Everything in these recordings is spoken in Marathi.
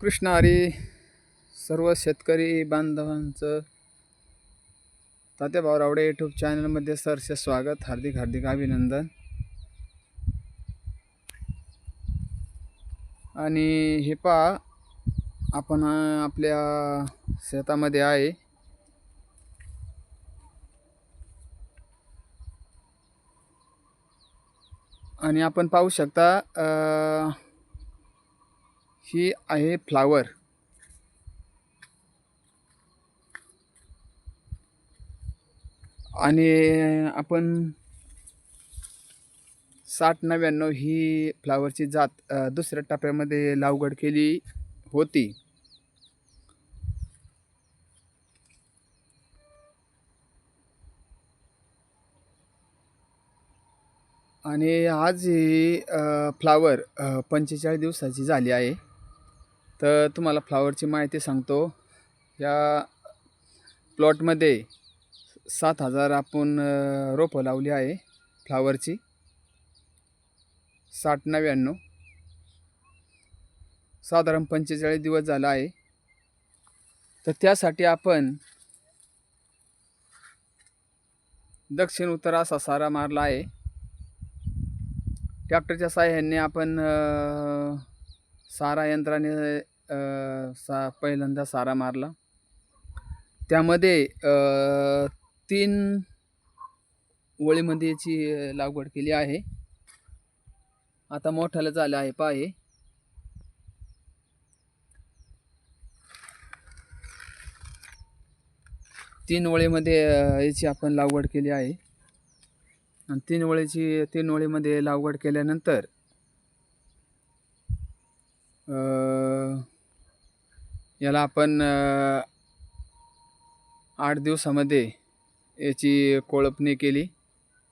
कृष्ण हरी सर्व शेतकरी बांधवांचं तात्या रावडे यूट्यूब चॅनलमध्ये सरसे स्वागत हार्दिक हार्दिक अभिनंदन. आणि हे पहा आपण आपल्या शेतामध्ये आहे. आणि आपण पाहू शकता ही आहे फ्लावर. आणि आपण साठ नव्याण्णव ही फ्लावरची जात दुसऱ्या टप्प्यामध्ये लागवड केली होती. आणि आज ही फ्लावर पंचेचाळीस दिवसाची झाली आहे. तर तुम्हाला फ्लावरची माहिती सांगतो. या प्लॉटमध्ये सात हजार आपण रोपं लावली आहे फ्लावरची. साठ नव्याण्णव. साधारण पंचेचाळीस दिवस झाला आहे. तर त्यासाठी आपण दक्षिण उत्तर असा सारा मारला आहे. ट्रॅक्टरच्या साह्याने आपण सारा यंत्राने सा पहिल्यांदा सारा मारला. त्यामध्ये तीन वळीमध्ये याची लागवड केली आहे. आता मोठ्याला झालं आहे पहा हे तीन वळीमध्ये याची आपण लागवड केली आहे. आणि तीन वळीची तीन वळीमध्ये लागवड केल्यानंतर याला आपण आठ दिवसामध्ये याची कोळपणी केली.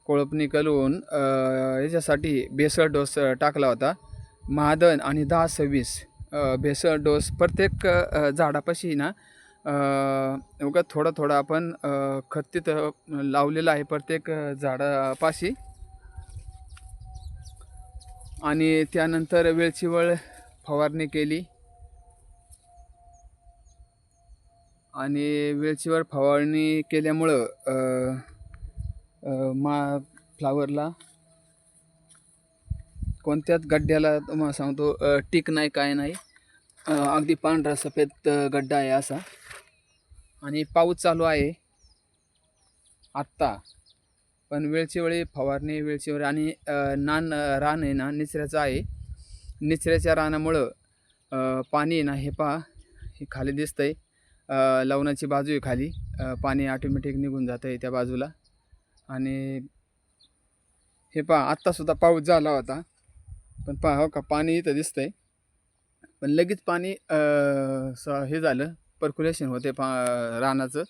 कोळपणी करून याच्यासाठी भेसळ डोस टाकला होता. महादन आणि दहा सव्वीस भेसळ डोस प्रत्येक झाडापाशी ना अ, उगा थोडं थोडं आपण खत तिथं लावलेलं आहे प्रत्येक झाडापाशी. आणि त्यानंतर वेळची वेळ फवारणी केली. आणि वेळचीवर फवारणी केल्यामुळं मा फ्लावरला कोणत्याच गड्ड्याला तुम्हाला सांगतो टिक टीक नाही काय नाही. अगदी पांढरा सफेद गड्डा आहे असा. आणि पाऊस चालू आहे. आत्ता. पण वेळची वेळी फवारणी वेळची वेळी आणि नान रान आहे ना निचऱ्याचं आहे. निचऱ्याच्या रानामुळं पाणी आहे ना हे पहा हे खाली दिसतं आहे लवणाची बाजू आहे खाली. पाणी ऑटोमॅटिक निघून जातं आहे त्या बाजूला. आणि हे पहा आत्तासुद्धा पाऊस झाला होता. पण पहा हो का पाणी इथं दिसतंय. पण लगेच पाणी स हे झालं पर्क्युलेशन होते पा रानाचं.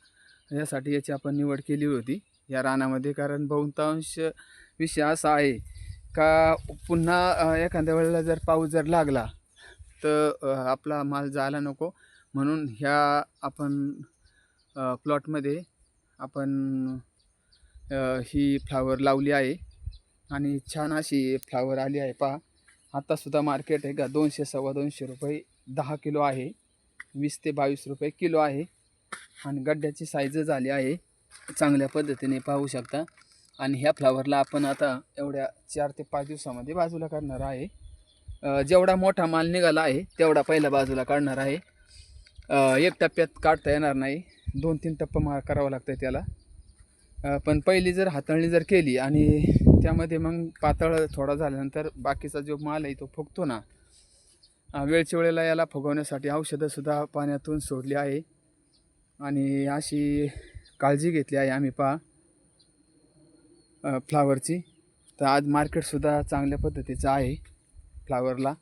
यासाठी याची आपण निवड केली होती या रानामध्ये. कारण बहुतांश विषय असा आहे का पुन्हा एखाद्या वेळेला जर पाऊस जर लागला तर आपला माल जायला नको. म्हणून ह्या आपण प्लॉटमध्ये आपण ही फ्लावर लावली आहे. आणि छान अशी फ्लावर आली आहे. पहा आत्तासुद्धा मार्केट आहे का दोनशे सव्वा दोनशे रुपये दहा किलो आहे. वीस ते बावीस रुपये किलो आहे. आणि गड्ड्याची साईज झाली आहे. चांगल्या पद्धतीने पाहू शकता. आणि ह्या फ्लावरला आपण आता एवढ्या चार ते पाच दिवसामध्ये बाजूला काढणार आहे. जेवढा मोठा माल निघाला आहे तेवढा पहिला बाजूला काढणार आहे. एक टप्प्यात काढता येणार नाही. दोन तीन टप्पा मा करावं लागतं त्याला. पण पहिली जर हाताळणी जर केली आणि त्यामध्ये मग पातळ थोडा झाल्यानंतर बाकीचा जो माल आहे तो फुगतो ना. वेळच्या वेळेला याला फुगवण्यासाठी औषधंसुद्धा पाण्यातून सोडली आहे. आणि अशी काळजी घेतली आहे आम्ही पहा. फ्लावरची. तर आज मार्केटसुद्धा चांगल्या पद्धतीचं आहे फ्लावरला.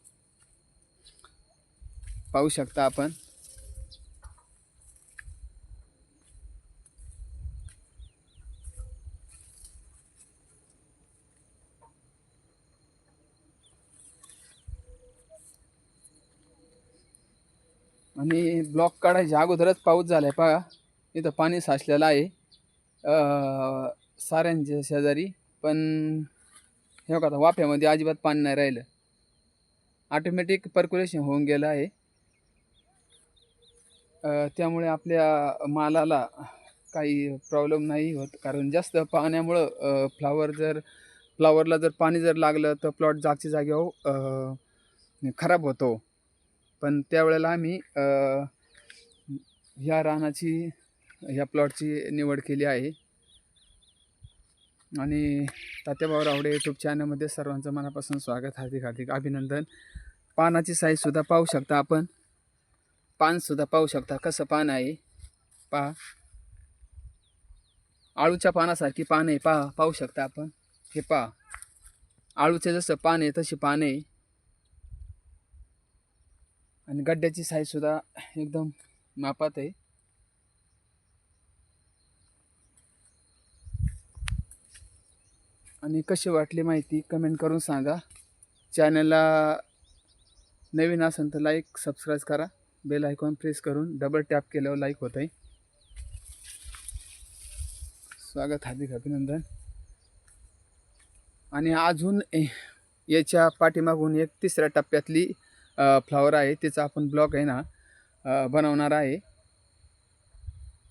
पाहू शकता आपण. आणि ब्लॉक काढायच्या अगोदरच पाऊस झाला आहे पहा इथं पाणी साचलेलं आहे. साऱ्यांच्या शेजारी पण हे बघा आता वाफ्यामध्ये अजिबात पाणी नाही राहिलं. ऑटोमॅटिक पर्क्युलेशन होऊन गेलं आहे. त्यामुळे आपल्या मालाला काही प्रॉब्लेम नाही होत. कारण जास्त पाण्यामुळं फ्लावर जर फ्लावरला जर पाणी जर लागलं तर प्लॉट जागच्या जागेवर हो, खराब होतो. पण त्यावेळेला आम्ही ह्या रानाची ह्या प्लॉटची निवड केली आहे. आणि तात्याभाऊ रावडे यूट्यूब चॅनलमध्ये सर्वांचं मनापासून स्वागत हार्दिक हार्दिक अभिनंदन. पानाची साईजसुद्धा पाहू शकता आपण. पानसुद्धा पाहू शकता. कसं पान आहे? पहा आळूच्या पानासारखी पान आहे. पहा पाहू शकता आपण. हे पहा आळूचे जसं पान आहे तशी पान आहे. आणि गड्ड्याची साईजसुद्धा एकदम मापात आहे. आणि कशी वाटली माहिती कमेंट करून सांगा. चॅनलला नवीन असेल तर लाईक सबस्क्राईब करा. बेल आयकॉन प्रेस करून डबल टॅप केल्यावर लाईक होत आहे स्वागत हार्दिक अभिनंदन. आणि अजून याच्या पाठीमागून एक तिसऱ्या टप्प्यातली फ्लावर आहे. तिचा आपण ब्लॉक आहे ना बनवणार आहे.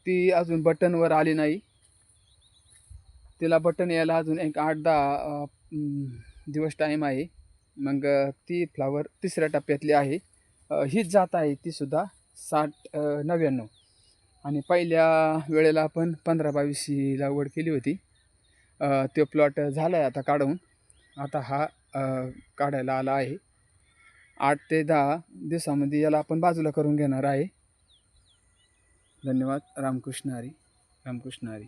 ती अजून बटनवर आली नाही. तिला बटन यायला अजून एक आठ दहा दिवस टाईम आहे. मग ती फ्लावर तिसऱ्या टप्प्यातली आहे. हीच जात आहे तीसुद्धा साठ नव्याण्णव. आणि पहिल्या वेळेला आपण पंधरा बावीसची लागवड केली होती. तो प्लॉट झाला आहे आता काढून. आता हा काढायला आला आहे. आठ ते दहा दिवसामध्ये याला आपण बाजूला करून घेणार आहे. धन्यवाद. रामकृष्ण हरी. रामकृष्ण हरी.